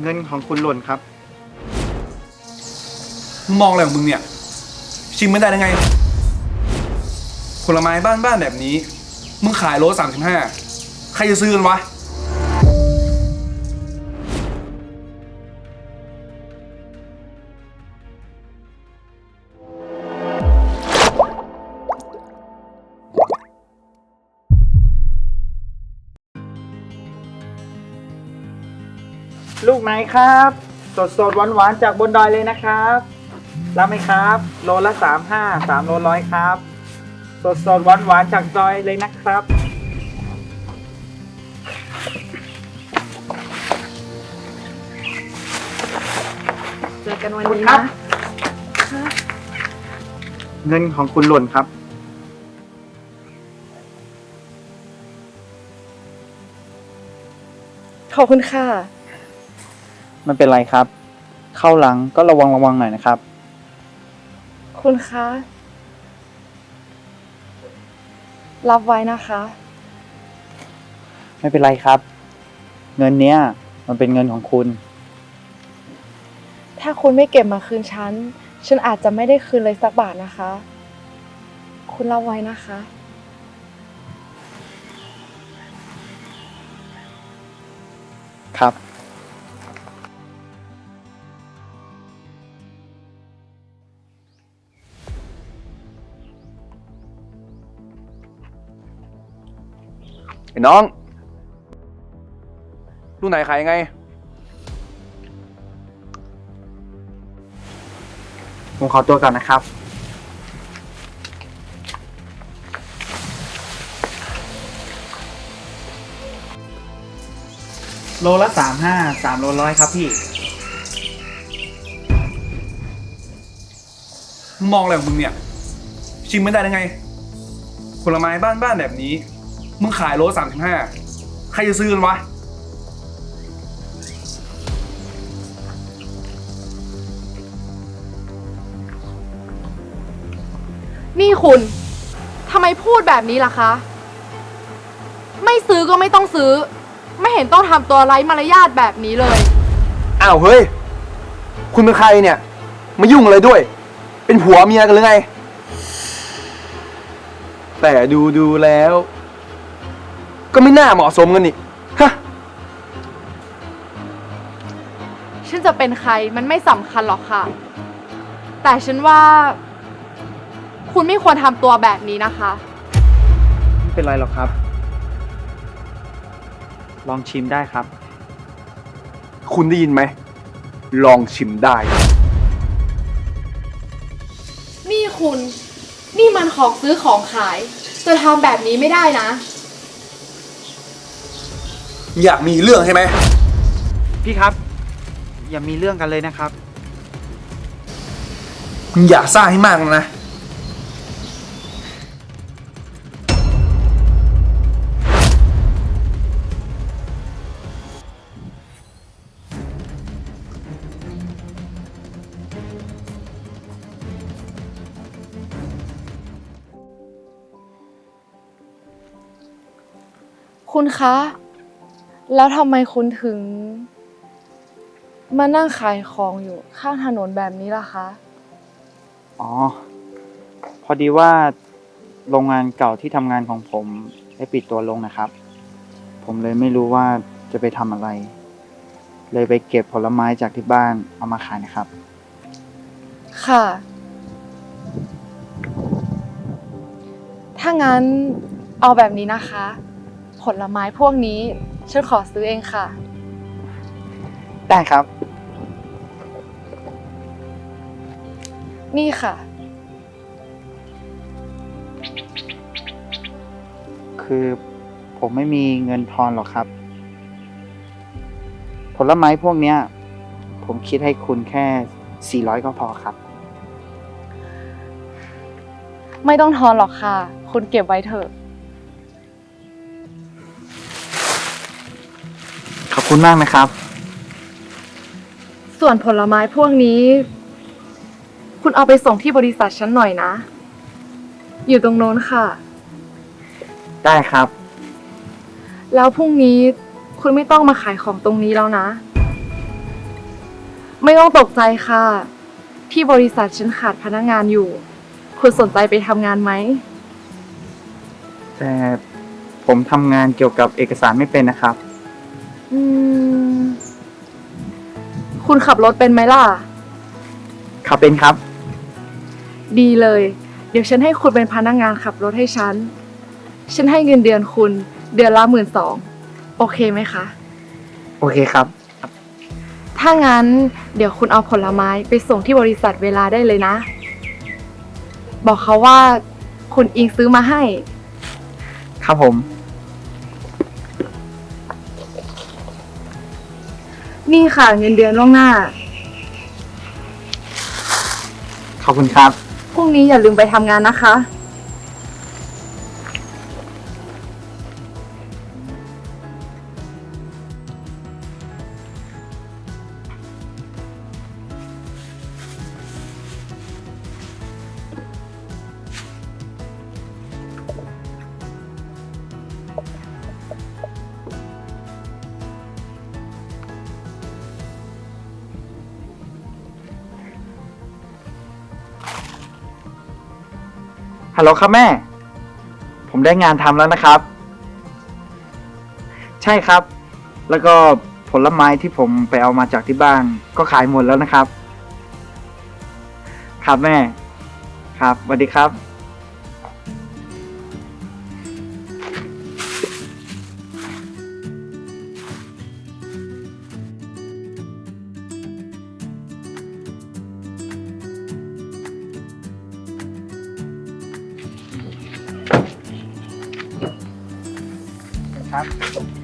เงินของคุณหล่นครับ มึงมองอะไรของมึงเนี่ย ชิมไม่ได้ยังไง ผลไม้บ้านบ้านๆแบบนี้ มึงขายโลสามสิบห้าใครจะซื้อกันวะ ลูกไหนครับ สดสดหวานหวานๆจากบนดอยเลยนะครับรับไหมครับ โลละสามห้าสามโลร้อยครับ สดสดหวานหวานๆจากดอยเลยนะครับ เจอกันวันคุณนี้ครับนะเงินของคุณหล่นครับ ขอบคุณค่ะ มันเป็นไรครับ เข้าหลังก็ระวังระวังหน่อยนะครับ คุณคะ รับไว้นะคะ ไม่เป็นไรครับ เงินเนี้ยมันเป็นเงินของคุณ ถ้าคุณไม่เก็บมาคืนฉัน ฉันอาจจะไม่ได้คืนเลยสักบาทนะคะ คุณรับไว้นะคะ ครับ ไอ้น้อง ลูกไหนขายยังไง ผมขอตัวก่อนนะครับ โลละสามห้าสามโลร้อยครับพี่มึงมองอะไรของมึงเนี่ย ชิมไม่ได้ยังไง ผลไม้บ้านบ้านๆแบบนี้ มึงขายโลสามสิบห้าใครจะซื้อกันวะ นี่คุณ ทำไมพูดแบบนี้ล่ะคะ ไม่ซื้อก็ไม่ต้องซื้อ ไม่เห็นต้องทำตัวไร้มารยาทแบบนี้เลย อ้าวเฮ้ย คุณเป็นใครเนี่ย มายุ่งอะไรด้วย เป็นผัวเมียกันหรือไง แต่ดูดูแล้ว ก็ไม่น่าเหมาะสมกันนี่ฮะฉันจะเป็นใครมันไม่สำคัญหรอกค่ะ แต่ฉันว่า คุณไม่ควรทำตัวแบบนี้นะคะ ไม่เป็นไรหรอกครับ ลองชิมได้ครับ คุณได้ยินไหม ลองชิมได้ นี่คุณ นี่มันของซื้อของขายจะทำแบบนี้ไม่ได้นะ อยากมีเรื่องใช่ไหม พี่ครับ อย่ามีเรื่องกันเลยนะครับ มึงอย่าซ่าให้มากนะ คุณคะ แล้วทำไมคุณถึง มานั่งขายของอยู่ข้างถนนแบบนี้ล่ะคะ อ๋อ พอดีว่าโรงงานเก่าที่ทำงานของผมได้ปิดตัวลงนะครับ ผมเลยไม่รู้ว่าจะไปทำอะไร เลยไปเก็บผลไม้จากที่บ้านเอามาขายนะครับ ค่ะ ถ้างั้นเอาแบบนี้นะคะ ผลไม้พวกนี้ ฉันขอซื้อเองค่ะ ได้ครับ นี่ค่ะ คือผมไม่มีเงินทอนหรอกครับ ผลไม้พวกเนี้ย ผมคิดให้คุณแค่ 400 ก็พอครับ ไม่ต้องทอนหรอกค่ะ คุณเก็บไว้เถอะ คุณมากนะครับ ส่วนผลไม้พวกนี้ คุณเอาไปส่งที่บริษัทฉันหน่อยนะ อยู่ตรงโน้นค่ะ ได้ครับ แล้วพรุ่งนี้คุณไม่ต้องมาขายของตรงนี้แล้วนะ ไม่ต้องตกใจค่ะ ที่บริษัทฉันขาดพนักงานอยู่ คุณสนใจไปทำงานไหม แต่ผมทำงานเกี่ยวกับเอกสารไม่เป็นนะครับ อืม คุณขับรถเป็นไหมล่ะ ขับเป็นครับ ดีเลย เดี๋ยวฉันให้คุณเป็นพนักงานขับรถให้ฉัน ฉันให้เงินเดือนคุณ เดือนละหมื่นสอง โอเคไหมคะ โอเคครับ ถ้างั้นเดี๋ยวคุณเอาผลไม้ไปส่งที่บริษัทเวลาได้เลยนะ บอกเขาว่าคุณอิงซื้อมาให้ ครับผม นี่ค่ะเงินเดือนล่วงหน้า ขอบคุณครับ พรุ่งนี้อย่าลืมไปทำงานนะคะ ฮัลโหลครับแม่ ผมได้งานทำแล้วนะครับ ใช่ครับ แล้วก็ผลไม้ที่ผมไปเอามาจากที่บ้าน ก็ขายหมดแล้วนะครับ ครับแม่ ครับสวัสดีครับ ครับ